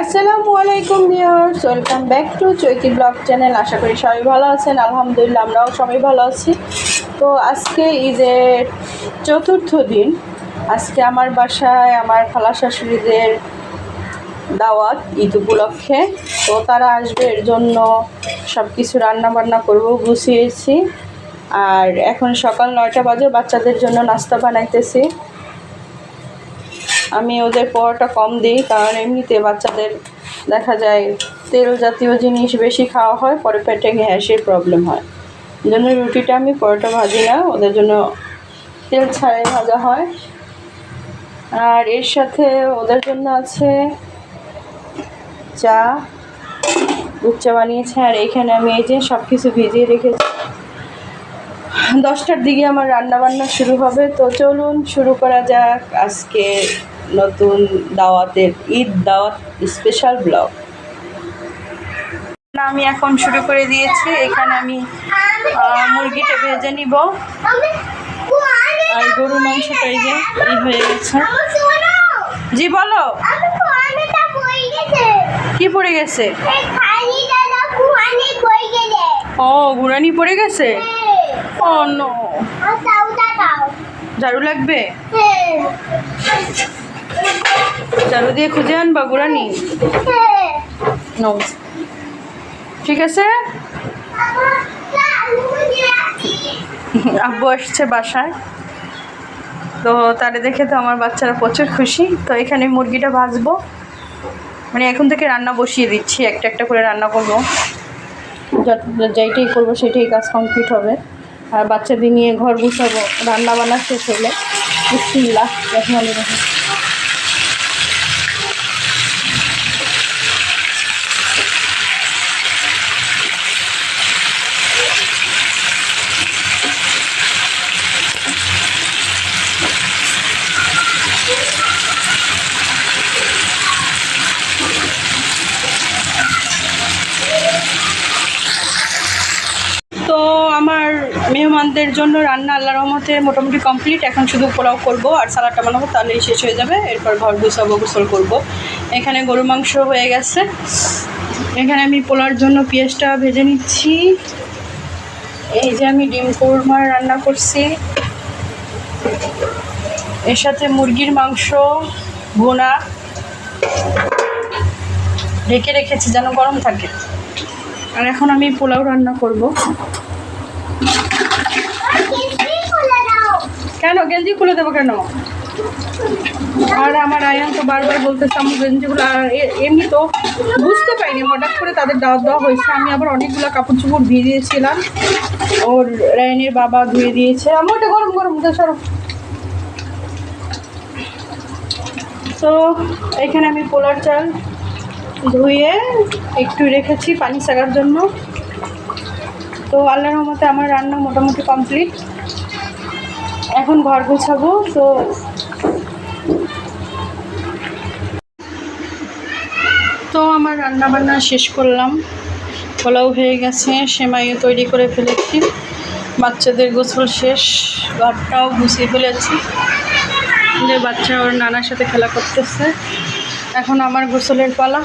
আসসালামু আলাইকুম viewers, welcome back to Chaiti blog channel. আশা করি সবাই ভালো আছেন, আলহামদুলিল্লাহ আমরাও সবাই ভালো আছি। তো আজকে ঈদের চতুর্থ দিন। আজকে আমার বাসায় আমার খালা শাশুড়িদের দাওয়াত ঈদ উপলক্ষে। তো তারা আসবে, এর জন্য সব কিছু রান্না বান্না করব, গুছিয়েছি। আর এখন সকাল নয়টা বাজে, বাচ্চাদের জন্য নাস্তা বানাইতেছি। আমি ওদের পরোটা কম দিই, কারণ এমনিতে বাচ্চাদের দেখা যায় তেল জাতীয় জিনিস বেশি খাওয়া হয়, পরে পেটে গ্যাসের প্রবলেম হয়। জন্য রুটিটা আমি পরোটা ভাজি না, ওদের জন্য তেল ছাড়াই ভাজা হয়। আর এর সাথে ওদের জন্য আছে চা, দুধ চা বানিয়েছে, আর এখানে আমি এই যে সব কিছু ভিজিয়ে রেখেছি। দশটার দিকে আমার রান্না বান্না শুরু হবে, তো চলুন শুরু করা যাক আজকে নতুন দাওয়াতের ঈদ দাওয়াত স্পেশাল ব্লগ আমি এখন শুরু করে দিয়েছি। এখানে আমি মুরগিটা ভেজে নিব। আর গরু মাংসটা এই যে এই হয়ে গেছে। জি বলো। কি পড়ে গেছে? ও গুড়ানি পড়ে গেছে? Oh no. ঝাড়ু লাগবে? ঝাড়ু দিয়ে খুঁজে আনবা, গুড়ানি? নো ঠিক আছে? আব্বু আসছে বাসায়। তো তারে দেখে তো আমার বাচ্চারা প্রচুর খুশি। তো এখানে মুরগিটা ভাজবো। মানে এখন থেকে রান্না বসিয়ে দিচ্ছি, একটা একটা করে রান্না করব। যেইটাই করব সেটাই কাজ কমপ্লিট হবে। আর বাচ্চাদের নিয়ে ঘর গুছাবো। রান্না বান্না শেষ হলে। বিসমিল্লাহ, রহমানির রহিম তো আমার মেহমানদের জন্য রান্না আল্লাহ রহমতে মোটামুটি কমপ্লিট এখন শুধু পোলাও করব আর সালাডটা বানাবো, তাহলেই শেষ হয়ে যাবে। এরপর ঘর গুছাবো, গোসল করব। এখানে গরু মাংস হয়ে গেছে। এখানে আমি পোলার জন্য পেঁয়াজটা ভেজে নিচ্ছি। এই যে আমি ডিম কোরমা রান্না করছি। এর সাথে মুরগির মাংস, ভুনা। ঢেকে রেখেছি যেন গরম থাকে। আর এখন আমি পোলাও রান্না করব। কেন? গেঞ্জি খুলে দেবো কেন? আর আমার আয়ান তো বারবার বলতেছে, আমার গেঞ্জিগুলো আর এমনি তো বুঝতে পারিনি। হঠাৎ করে তাদের দাওয়াত দেওয়া হয়েছে। আমি আবার অনেকগুলো কাপড় চোপড় ধুয়ে দিয়েছিলাম। ওর রায়নের বাবা ধুয়ে দিয়েছে। আমি ওটা গরম গরম তো সরো। তো এখানে আমি পোলার চাল ধুয়ে একটু রেখেছি পানি সাগার জন্য। তো আল্লাহর রহমতে আমার রান্না মোটামুটি কমপ্লিট। এখন ঘর গোছাবো, তো তো আমার রান্না বান্না শেষ করলাম। পোলাও হয়ে গেছে, সেমাইও তৈরি করে ফেলেছি। বাচ্চাদের গোসল শেষ ঘরটাও গুছিয়ে ফেলেছি। যে বাচ্চা ওর নানার সাথে খেলা করতেছে। এখন আমার গোসলের পালা।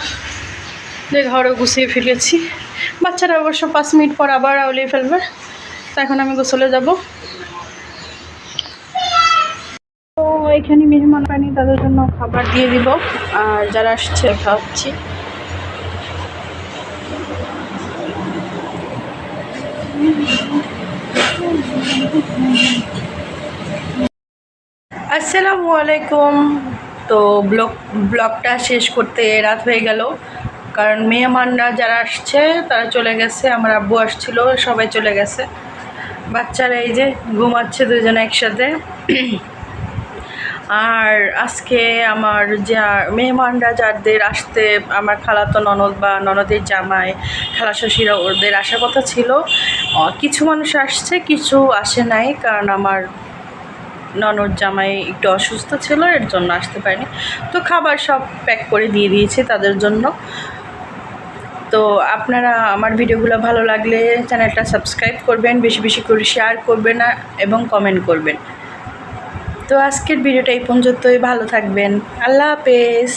যে ঘরও গুছিয়ে ফেলেছি। বাচ্চারা অবশ্য পাঁচ মিনিট পর আবার আউলিয়ে ফেলবে। তো এখন আমি গোসলে যাব তো এখানে মেহমান পানি, তাদের জন্য খাবার দিয়ে দিব। আর যারা আসছে, খাওয়াচ্ছি। আসসালামু আলাইকুম। তো ব্লগ, ব্লগটা শেষ করতে রাত হয়ে গেল। কারণ মেহমানরা যারা আসছে, তারা চলে গেছে। আমার আব্বু আসছিল, সবাই চলে গেছে। বাচ্চারা এই যে ঘুমাচ্ছে দুজনে একসাথে। আর আজকে আমার যা মেহমানরা যাদের আসতে আমার খালাতো ননদ বা ননদের জামাই, খালা শশীরা ওদের আসার কথা ছিল কিছু মানুষ আসছে, কিছু আসে নাই, কারণ আমার ননদ জামাই একটু অসুস্থ ছিল, এর জন্য আসতে পারেনি। তো খাবার সব প্যাক করে দিয়ে দিয়েছি তাদের জন্য। তো আপনারা আমার ভিডিওগুলো ভালো লাগলে চ্যানেলটা সাবস্ক্রাইব করবেন, বেশি বেশি করে শেয়ার করবেন এবং কমেন্ট করবেন। তো আজকের ভিডিওটা এই পর্যন্তই। ভালো থাকবেন। আল্লাহ হাফেজ।